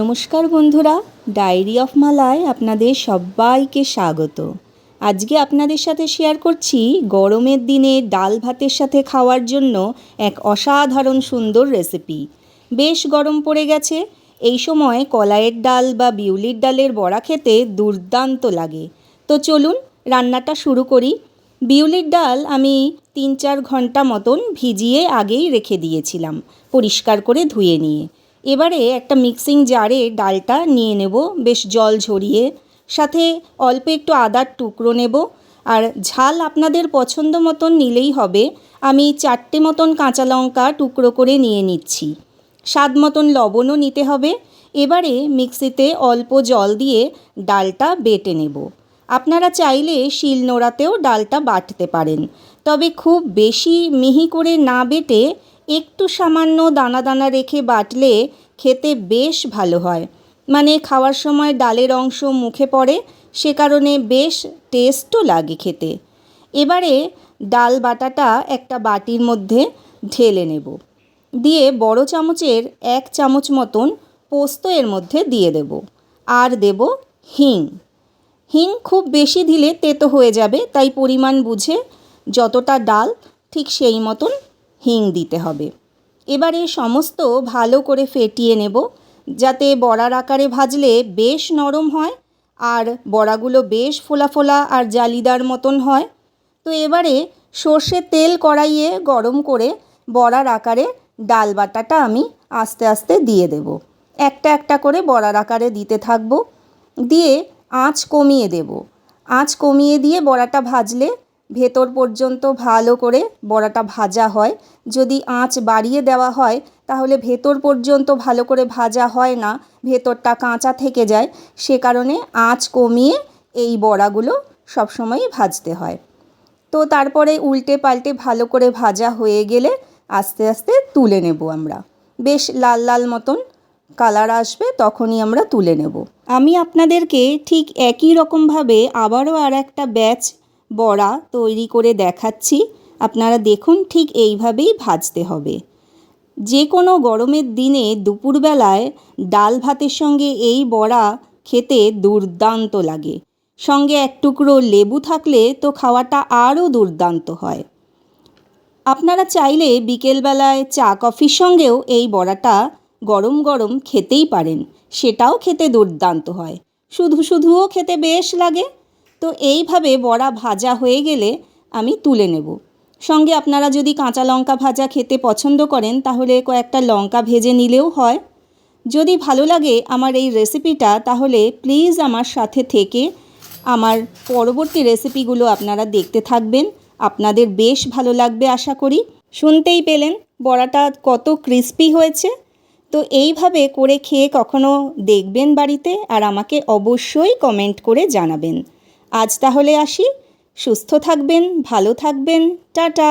নমস্কার বন্ধুরা diary of মালায় আপনাদের সবাইকে স্বাগত। আজকে আপনাদের সাথে শেয়ার করছি গরমের দিনে ডাল ভাতের সাথে খাওয়ার জন্য এক অসাধারণ সুন্দর রেসিপি বেশ গরম পড়ে গেছে, এই সময় কলাইয়ের ডাল বা বিউলির ডালের বড়া খেতে দুর্দান্ত লাগে। তো চলুন রান্নাটা শুরু করি। বিউলির ডাল আমি তিন চার ঘণ্টা মতন ভিজিয়ে আগেই রেখে দিয়েছিলাম, পরিষ্কার করে ধুয়ে নিয়ে। এবারে একটা মিক্সিং জারে ডালটা নিয়ে নেব, বেশ জল ঝরিয়ে। সাথে অল্প একটু আদার টুকরো নেব। আর ঝাল আপনাদের পছন্দ মতন নিলেই হবে। আমি চারটে মতন কাঁচা লঙ্কা টুকরো করে নিয়ে নিচ্ছি। স্বাদ মতন লবণও নিতে হবে। এবারে মিক্সিতে অল্প জল দিয়ে ডালটা বেটে নেব। আপনারা চাইলে শিল নোড়াতেও ডালটা বাটতে পারেন। তবে খুব বেশি মিহি করে না বেটে একটু সামান্য দানা দানা রেখে বাটলে খেতে বেশ ভালো হয়। মানে খাওয়ার সময় ডালের অংশ মুখে পড়ে, সে কারণে বেশ টেস্টও লাগে খেতে। এবারে ডাল বাটাটা একটা বাটির মধ্যে ঢেলে নেব। দিয়ে বড় চামচের এক চামচ মতন পোস্ত এর মধ্যে দিয়ে দেব। আর দেব হিং। হিং খুব বেশি দিলে তেতো হয়ে যাবে, তাই পরিমাণ বুঝে যতটা ডাল ঠিক সেই মতন হিং দিতে হবে। এবারে সমস্ত ভালো করে ফেটিয়ে নেব, যাতে বড়ার আকারে ভাজলে বেশ নরম হয় আর বড়াগুলো বেশ ফোলা ফোলা আর জালিদার মতন হয়। তো এবারে সর্ষে তেল কড়াইয়ে গরম করে বড়ার আকারে ডাল বাটাটা আমি আস্তে আস্তে দিয়ে দেব। একটা একটা করে বড়ার আকারে দিতে থাকব, দিয়ে আঁচ কমিয়ে দেব। আঁচ কমিয়ে দিয়ে বড়াটা ভাজলে ভেতর পর্যন্ত ভালো করে বড়াটা ভাজা হয়। যদি আঁচ বাড়িয়ে দেওয়া হয়, তাহলে ভেতর পর্যন্ত ভালো করে ভাজা হয় না, ভেতরটা কাঁচা থেকে যায়। সে কারণে আঁচ কমিয়ে এই বড়াগুলো সবসময়ই ভাজতে হয়। তো তারপরে উল্টে পাল্টে ভালো করে ভাজা হয়ে গেলে আস্তে আস্তে তুলে নেব আমরা। বেশ লাল লাল মতন কালার আসবে, তখনই আমরা তুলে নেব। আমি আপনাদেরকে ঠিক একই রকমভাবে আবারও আর একটা ব্যাচ বড়া তৈরি করে দেখাচ্ছি। আপনারা দেখুন ঠিক এইভাবেই ভাজতে হবে। যে কোনো গরমের দিনে দুপুরবেলায় ডাল ভাতের সঙ্গে এই বড়া খেতে দুর্দান্ত লাগে। সঙ্গে এক টুকরো লেবু থাকলে তো খাওয়াটা আরও দুর্দান্ত হয়। আপনারা চাইলে বিকেলবেলায় চা কফির সঙ্গেও এই বড়াটা গরম গরম খেতেই পারেন। সেটাও খেতে দুর্দান্ত হয়। শুধু শুধুও খেতে বেশ লাগে। তো এইভাবে বড়া ভাজা হয়ে গেলে আমি তুলে নেব। সঙ্গে আপনারা যদি কাঁচা লঙ্কা ভাজা খেতে পছন্দ করেন, তাহলে কয়েকটা লঙ্কা ভেজে নিলেও হয়। যদি ভালো লাগে আমার এই রেসিপিটা, তাহলে প্লিজ আমার সাথে থেকে আমার পরবর্তী রেসিপিগুলো আপনারা দেখতে থাকবেন। আপনাদের বেশ ভালো লাগবে আশা করি। শুনতেই পেলেন বড়াটা কত ক্রিস্পি হয়েছে। তো এইভাবে করে খেয়ে কখনো দেখবেন বাড়িতে আর আমাকে অবশ্যই কমেন্ট করে জানাবেন। আজ তাহলে আসি। সুস্থ থাকবেন ভালো থাকবেন। টাটা।